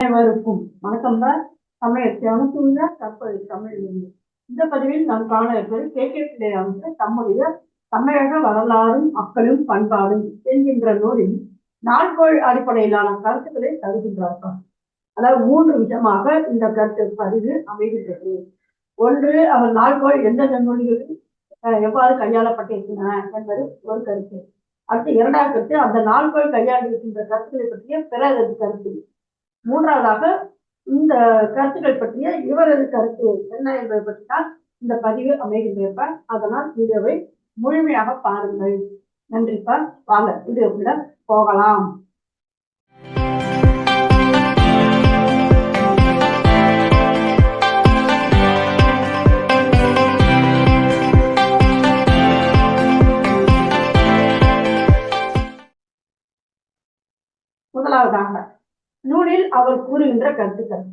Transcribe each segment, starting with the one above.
அனைவருக்கும் வணக்கம் தான் தமிழ் அனுப்புங்க தற்போது தமிழ் இருந்து. இந்த பதிவில் நாம் காண இருப்பது கே கே பிள்ளை தம்முடைய தமிழக வரலாறும் மக்களும் பண்பாடும் என்கின்ற நூலில் நாட்கோள் அடிப்படையிலான கருத்துக்களை தருகின்றார்கள். அதாவது மூன்று விதமாக இந்த கருத்து பதிவு அமைகின்றது. ஒன்று அவர் நாள்கோள் எந்தெந்த நூல்களில் எவ்வாறு கையாளப்பட்டிருக்கின்றன என்பது ஒரு கருத்து. அடுத்து இரண்டாவது கருத்து அந்த நாள்கோள் கையாண்டிருக்கின்ற கருத்துக்களை பற்றிய பிற கருத்து. மூன்றாவதாக இந்த கருத்துக்கள் பற்றிய இவரது கருத்து என்ன என்பதை பற்றி தான் இந்த பதிவு அமைகின்றப்ப அதனால் வீடியோவை முழுமையாக பாருங்கள். நன்றிப்பா வாங்க வீடியோக்குள்ள போகலாம். முதலாவதாக நூலில் அவர் கூறுகின்ற கருத்துக்கள்.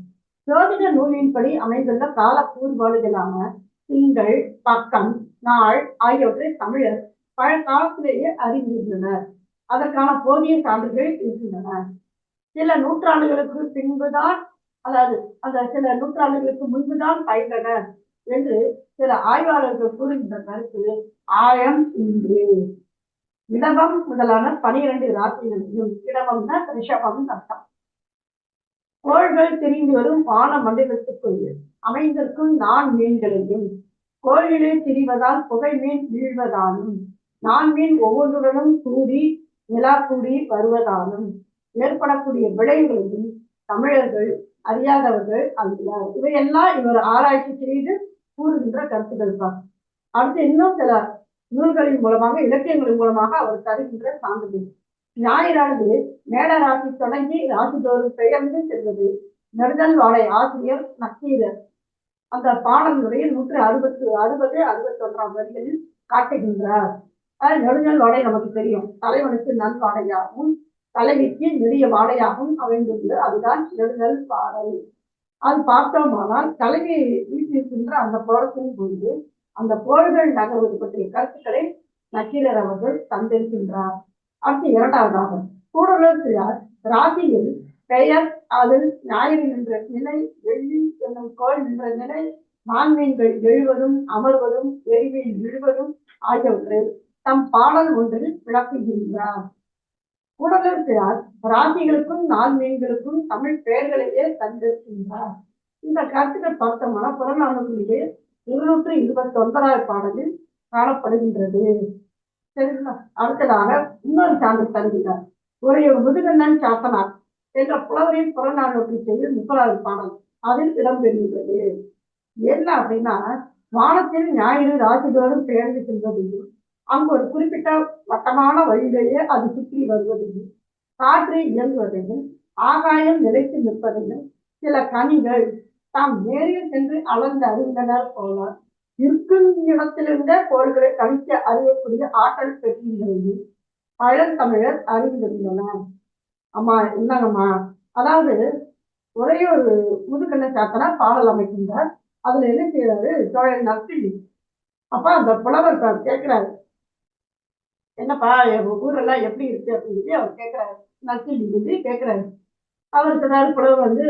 ஜோதிட நூலின்படி அமைந்துள்ள கால கூறுபாடுகளான திங்கள் பக்கம் நாள் ஆகியவற்றை தமிழர் பழங்காலத்திலேயே அறிந்திருந்தனர். அதற்கான போதிய சான்றுகள் இருக்கின்றன. சில நூற்றாண்டுகளுக்கு பின்புதான் அதாவது அந்த சில நூற்றாண்டுகளுக்கு முன்புதான் பயின்றனர் என்று சில ஆய்வாளர்கள் கூறுகின்ற கருத்து ஆயம் இன்று. இடவம் முதலான பனிரெண்டு ராத்திரிகளையும் இடவம்னா ரிஷபம் அர்த்தம். கோள்கள் திரிந்து வரும் வான மண்டலத்துக்குள் அமைந்திருக்கும் நான் மீன்களையும் கோயிலே திரிவதால் புகை மீன் வீழ்வதாலும் நான் மீன் ஒவ்வொன்றுடனும் கூடி நிலா கூடி வருவதாலும் ஏற்படக்கூடிய விளைவுகளையும் தமிழர்கள் அறியாதவர்கள் அல்ல இவையெல்லாம் இவர் ஆராய்ச்சி செய்து கூறுகின்ற கருத்துக்கள் தான். அடுத்து இன்னும் சில நூல்களின் மூலமாக இலக்கியங்களின் மூலமாக அவர் தருகின்ற சான்றுகள். ஞாயிறானது மேட ராசி தொடங்கி ராசிதோறும் பெயர்ந்து செல்வது நெடுதல் வாழை ஆசிரியர் நக்கீரர். அந்த பாடலுடைய நூற்று அறுபத்து அறுபது அறுபத்தி ஒன்றாம் வரிகளில் காட்டுகின்றார். அது வாடை நமக்கு தெரியும். தலைவனுக்கு நல் வாடையாகவும் தலைவிக்கு நெடிய வாடையாகவும் அமைந்துள்ளது அதுதான் நெடுதல் பாடல். அது பார்த்தோமானால் தலைவியை வீட்டிருக்கின்ற அந்த போடத்தின் பொழுது அந்த போர்கள் நகர்வது பற்றிய கருத்துக்களை நக்கீரர் அவர்கள் தந்திருக்கின்றார். அடுத்து இரண்டாவதாக. கூடலூர் சிலார் ராசியில் பெயர் அதில் ஞாயிறு நின்ற நிலை வெள்ளி என்னும் கோள் நின்ற நிலை மான்மீன்கள் எழுவதும் அமர்வதும் எரிவில் விழுவதும் ஆகியவற்றை தம் பாடல் ஒன்றில் விளக்குகின்றார். கூடலூர் சிலார் ராசிகளுக்கும் நான்மீன்களுக்கும் தமிழ் பெயர்களையே தந்திருக்கின்றார். இந்த கருத்துக்கள் பார்த்தோம்னா புறநானூற்றிலே இருநூற்று இருபத்தி ஒன்பதாவது பாடலில் காணப்படுகின்றது. சரிங்களா அடுத்ததாக இன்னொரு சான்று தருகிறார். ஒரு முதுகண்ணன் சாத்தனார் என்ற புலவரின் புறநானூற்றி செய்யும் முப்பதாவது பாடல் அதில் இடம்பெறுகிறது. என்ன அப்படின்னா வானத்தில் ஞாயிறு ராசிதோறும் பெயர்ந்து செல்வதையும் அங்கு ஒரு குறிப்பிட்ட வட்டமான வழியிலேயே அது சுற்றி வருவதையும் காற்று இயங்குவதையும் ஆகாயம் நிலைத்து நிற்பதையும் சில கனிகள் தாம் நேரில் சென்று அளந்து அறிந்தனர் போல இருக்கும் இடத்திலிருந்த கோள்களை கணித்து அறியக்கூடிய ஆற்றல் பெற்றிருந்தது பழந்தமிழர் அறிந்திருந்தனர் அம்மா என்னங்கம்மா அதாவது ஒரே ஒரு முதுகண்ண சாத்தனா பாடல் அமைக்கின்றார். அதுல என்ன செய்யறாரு சோழன் நற்பிள்ளி. அப்ப அந்த புலவர் கேட்கிறாரு. என்னப்பா ஊரெல்லாம் எப்படி இருக்கு அப்படின்னு சொல்லி அவர் கேட்கிறாரு. நற்பிள்ளி சொல்லி கேட்கிறாரு. அவர் சொன்னாரு புலவர் வந்து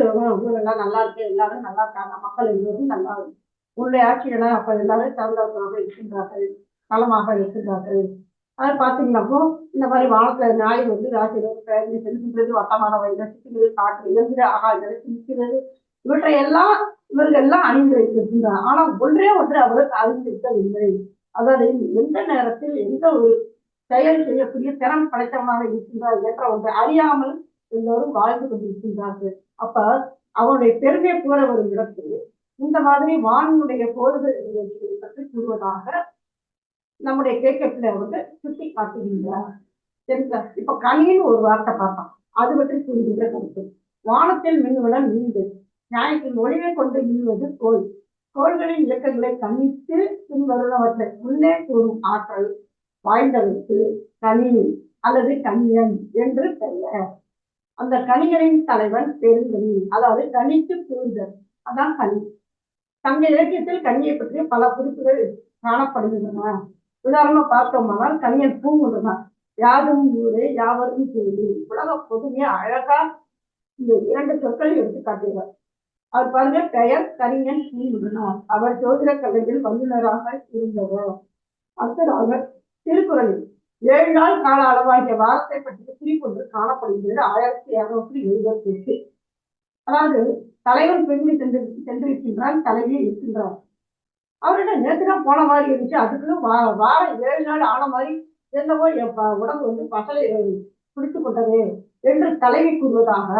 ஊரெல்லாம் நல்லா இருக்கு. எல்லாரும் நல்லா இருக்காங்க. மக்கள் எல்லோரும் நல்லா இருக்கு. உன்னுடைய ஆட்சியெல்லாம் அப்ப எல்லாரும் சிறந்தவர்களாக இருக்கின்றார்கள் நலமாக இருக்கின்றார்கள். அது பார்த்தீங்கன்னாக்கோ இந்த மாதிரி வானத்துல நாய் வந்து ராசியில பெயர்ந்து செலுத்துகிறது வட்டமான வயது ரசிக்கிறது காற்று இயங்குகிற ஆகாயங்களை நிற்கிறது. இவற்றை எல்லாம் இவர்கள் எல்லாம் அணிந்து வைத்திருக்கின்றார். ஆனால் ஒன்றே ஒன்று அவருக்கு அறிந்திருக்கவில்லை. அதாவது எந்த நேரத்தில் எந்த ஒரு செயல் செய்யக்கூடிய திறன் படைத்தவனாக இருக்கின்றார் என்ற ஒன்றை அறியாமல் எல்லோரும் வாழ்ந்து கொண்டிருக்கின்றார்கள். அப்ப அவனுடைய பெருமை கூற வரும் இடத்தில் இந்த மாதிரி வானுடைய கோள்கள் பற்றி கூறுவதாக நம்முடைய கேட்கத்துல வந்து சுட்டி காட்டுகின்றார் சரிங்களா? இப்ப கனின்னு ஒரு வார்த்தை பார்த்தோம் அது பற்றி கூறுகின்ற கருத்து. வானத்தில் மின்வளம் மீன்கள் நியாயத்தின் ஒளிவை கொண்டு மின்னுவது கோல். கோள்களின் இயக்கங்களை கணித்து பின்வருவனவற்றை உள்ளே கூறும் ஆற்றல் வாய்ந்தவருக்கு கனி அல்லது கணியன் என்று பெயர். அந்த கணிகளின் தலைவன் பெருங்கனி. அதாவது கணித்து கூறுதல் அதான் கணி சங்க இலக்கியத்தில் கனியை பற்றி பல குறிப்புகள் காணப்படுகின்றன. உதாரணமா பார்த்தோம்னால் கனியன் பூங்குன்றதான் யாரும் ஊரே யாவரும் கேள்வி உலக பொதுமையை அழகா இந்த இரண்டு சொற்களை எடுத்து காட்டுகிறார் அவர் பாருங்க பெயர் கரிஞன் ஸ்ரீமுகனார் அவர் ஜோதிட கலையில் வல்லுநராக இருந்தவர். அடுத்ததாக திருக்குறளில் ஏழு நாள் கால அளவாகிய வாரத்தை பற்றிய குறிப்பொன்று காணப்படுகிறது. ஆயிரத்தி இருநூற்றி எழுபத்தி எட்டு அதாவது தலைவன் பெண்மை சென்று சென்றிருக்கின்றான் தலைவியை இருக்கின்றார் அவர்கிட்ட நேற்று தான் போன மாதிரி இருந்துச்சு அதுக்குள்ள வா- வாரம் ஏழு நாள் ஆன மாதிரி என்னவோ என் உடம்பு வந்து பசலை பிடித்து கொண்டது என்று தலைவி கூறுவதாக.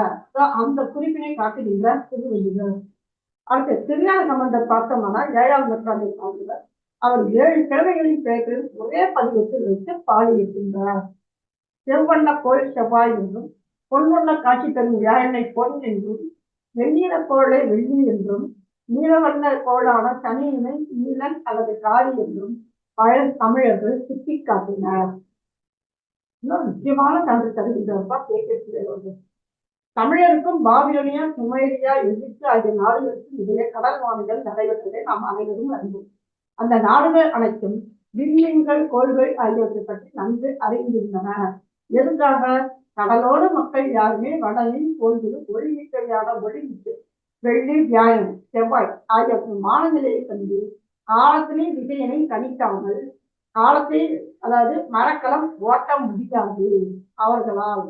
அந்த குறிப்பினை காட்டுகின்ற திருவள்ளுவர் அடுத்து திருஞான சம்பந்தர் பார்த்தோம்னா ஏழாம் நூற்றாண்டை சார்ந்தவர் அவர் ஏழு கிழமைகளின் பெயர்கள் ஒரே பதிவத்தில் வைத்து பாடியிருக்கின்றார். செவ்வண்ண கோயில் செவ்வாய் என்றும் பொன்வண்ண காட்சி தரும் வியாழனை பொன் என்றும் வெண்ணிற கோளை வெள்ளி என்றும் நீலவண்ண கோளான சனியினை நீலன் அல்லது காரி என்றும் பழைய தமிழர்கள் சுட்டி காட்டினர். இன்னொரு முக்கியமான சான்று தருகின்றப்பா கேட்கிறது தமிழருக்கும் பாபிலோனியா சுமேரியா எகிப்து ஆகிய நாடுகளுக்கும் இடையே கடல் வாணிகள் நடைபெற்றதை நாம் அனைவரும் அறிவோம். அந்த நாடுகள் அனைத்தும் விண்மீன்கள் கோள்கள் ஆகியவற்றை பற்றி நன்கு அறிந்திருந்தன. எதுக்காக? கடலோடு மக்கள் யாருமே வடலின் கோள்களும் ஒளிமிக்கையான ஒளிமிட்டு வெள்ளி வியாழன் செவ்வாய் ஆகியவற்றின் மானநிலையை கண்டு காலத்திலே விஜயனை கணிக்காமல் காலத்தை அதாவது மரக்கலம் ஓட்ட முடியாது அவர்களால்.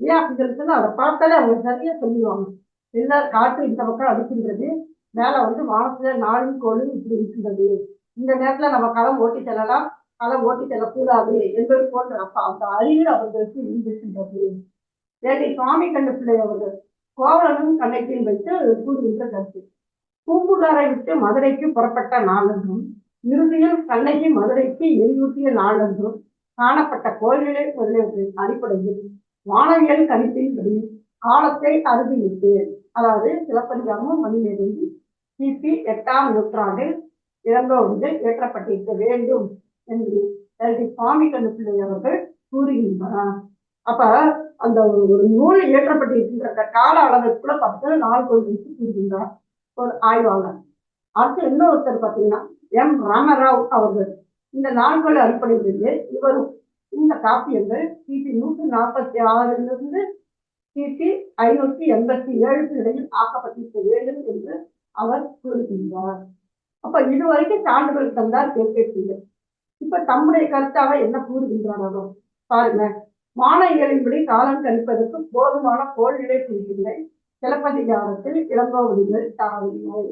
ஏன் அப்படி சொல்லிட்டு அதை பார்த்தாலே அவங்க சரியா சொல்லுவாங்க இல்ல காற்று இந்த பக்கம் அடிக்கின்றது மேல வந்து வானத்துல நாளின் கோளும் இப்படி இருக்கின்றது. இந்த நேரத்துல நம்ம களம் ஓட்டி செல்லலாம். அதை ஓட்டித்தர கூடாது என்பது போன்ற அப்ப அந்த அறிவு அவர்களுக்கு இருந்திருக்கின்றது. வேலை சுவாமி கண்ட பிள்ளை அவர்கள் கோவலனும் கண்ணத்தையும் வைத்து கூறுகின்ற கருத்து. பூம்புகாரை விட்டு மதுரைக்கு புறப்பட்ட நாளென்றும் இறுதியில் கண்ணகி மதுரைக்கு எரியூட்டிய நாளென்றும் காணப்பட்ட கோயிலே முதலியவற்றின் அடிப்படையில் வானவியல் கணிப்பின்படி காலத்தை அறுதியிட்டு அதாவது சிலப்பதிகாரமும் மணிமேலேந்தி கிபி எட்டாம் நூற்றாண்டில் இளங்கோவிலில் ஏற்றப்பட்டிருக்க வேண்டும். என்று எல்டி சுவாமி கண்ணுப்பிள்ளை அவர்கள் கூறுகின்றார் அப்ப அந்த ஒரு நூல் இயற்றப்பட்டிருக்கின்ற கால அளவிற்குள்ள பத்து நாள் கொள்கைக்கு கூறுகின்றார் ஒரு ஆய்வாளர். அடுத்து இன்னொருத்தர் பார்த்தீங்கன்னா எம் ராமராவ் அவர்கள். இந்த நாட்கள் அடிப்படையிலேயே இவரும் இந்த காப்பியங்கள் கிபி நூற்றி நாற்பத்தி ஆறிலிருந்து கிபி ஐநூற்றி எண்பத்தி ஏழுக்கு இடையில் ஆக்கப்பட்டிருக்க வேண்டும் என்று அவர் கூறுகின்றார். அப்ப இதுவரைக்கும் சான்றுகள் தந்தார் கேட்கவில்லை இப்ப தம்முடைய கருத்தாக என்ன கூறுகின்றனோ பாருங்க. வானவியலின்படி காலம் கழிப்பதற்கு போதுமான கோல்நிலை குறிப்பில்லை சிலப்பதிகாரத்தில் இளங்கோவடிகள் தரவில்லை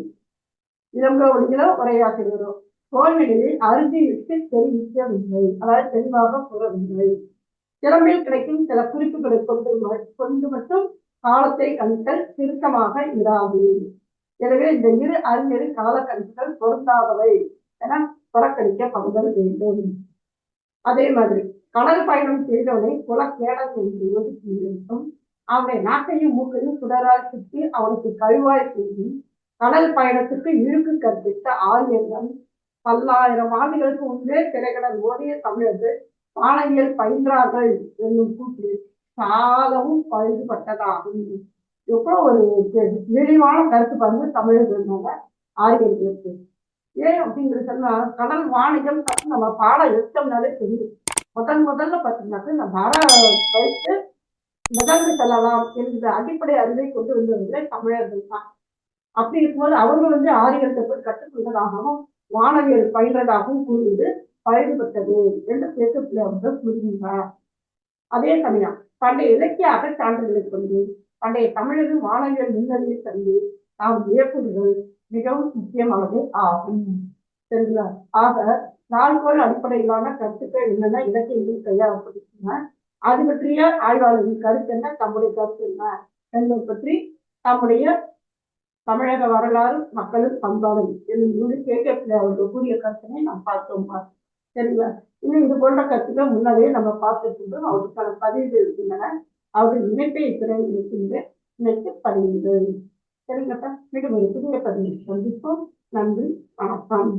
இளங்கோவடிகளோ உரையாற்றுகிறோ கோள்நிலையை அறுதியிட்டு தெரிவிக்கவில்லை அதாவது தெளிவாக கூறவில்லை. சிலம்பில் கிடைக்கும் சில குறிப்புகளை கொண்டு கொண்டு மட்டும் காலத்தை கணித்தல் திருத்தமாக இராது. எனவே இந்த இரு அறிஞரின் கால கணிப்புகள் பொருந்தாதவை. என புறக்கணிக்கப்படுதல் வேண்டும். அதே மாதிரி கடல் பயணம் செய்தவனை குலக்கேடன் என்று ஒதுக்கி இருக்கும் அவனை நாட்டையும் மூக்கையும் சுடரால் சுற்றி அவனுக்கு கழுவாய் செய்து கடல் பயணத்துக்கு இழுக்கு கற்பித்த ஆரியங்கள் பல்லாயிரம் ஆண்டுகளுக்கு முன்பே திரைக்கடல் ஓடிய தமிழர்கள் பானையில் பயின்றார்கள் என்னும் கூற்று சாலவும் பழுதுபட்டதாகும் எவ்வளவு ஒரு தெ- தெளிவான கருத்து பாருங்க தமிழர்கள் மேல ஆரியர்களுக்கு ஏன் அப்படிங்கிற சொன்னா கடல் வாணிகம் நம்ம பாடம் எடுத்தோம்னாலே தெரியும். முதல் முதல்ல பார்த்தீங்கன்னாக்க இந்த மர வைத்து செல்லலாம் என்கிற அடிப்படை அறிவை கொண்டு வந்தவர்களே தமிழர்கள் தான். அப்படி இருக்கும்போது அவர்கள் வந்து ஆரியத்தை போய் கற்றுக்கொள்வதாகவும் வானவியல் பயின்றதாகவும் கூறுவது பழகுபட்டது என்று பேசப்பிள்ளை அவர்கள் கூறுகின்றார் அதே சமயம் பண்டைய இலக்கிய அகச்சான்றுகளை கொண்டு பண்டைய தமிழரின் வானவியல் முன்னறிவை தந்து நாம் வியப்புகள் மிகவும் முக்கியமானது ஆகும். சரிங்களா? ஆக நான்கோள் அடிப்படையிலான கருத்துக்கள் என்னென்ன இலக்கியங்கள் கையாளப்பட்டிருக்கின்றன அது பற்றிய ஆய்வாளர்களின் கருத்து என்ன தம்முடைய கருத்து என்ன என்பதை பற்றி தம்முடைய தமிழக வரலாறு மக்களும் பண்பாடும் என்று கே கே பிள்ளை அவர்கள் கூறிய கருத்தினை நாம் பார்த்தோம். சரிங்களா? இன்னும் இது போன்ற கருத்துக்கள் முன்னாடியே நம்ம பார்த்துருக்கின்றோம் அவருக்கான பதிவுகள் இருக்கின்றன. அவர்கள் இணைப்பை இத்துடன் இருக்கின்ற இணைத்து பதிவுகள். சரிங்கப்பா. மீண்டும் ஒரு புதிய பதிவில் சந்திப்போம். நன்றி. வணக்கம்.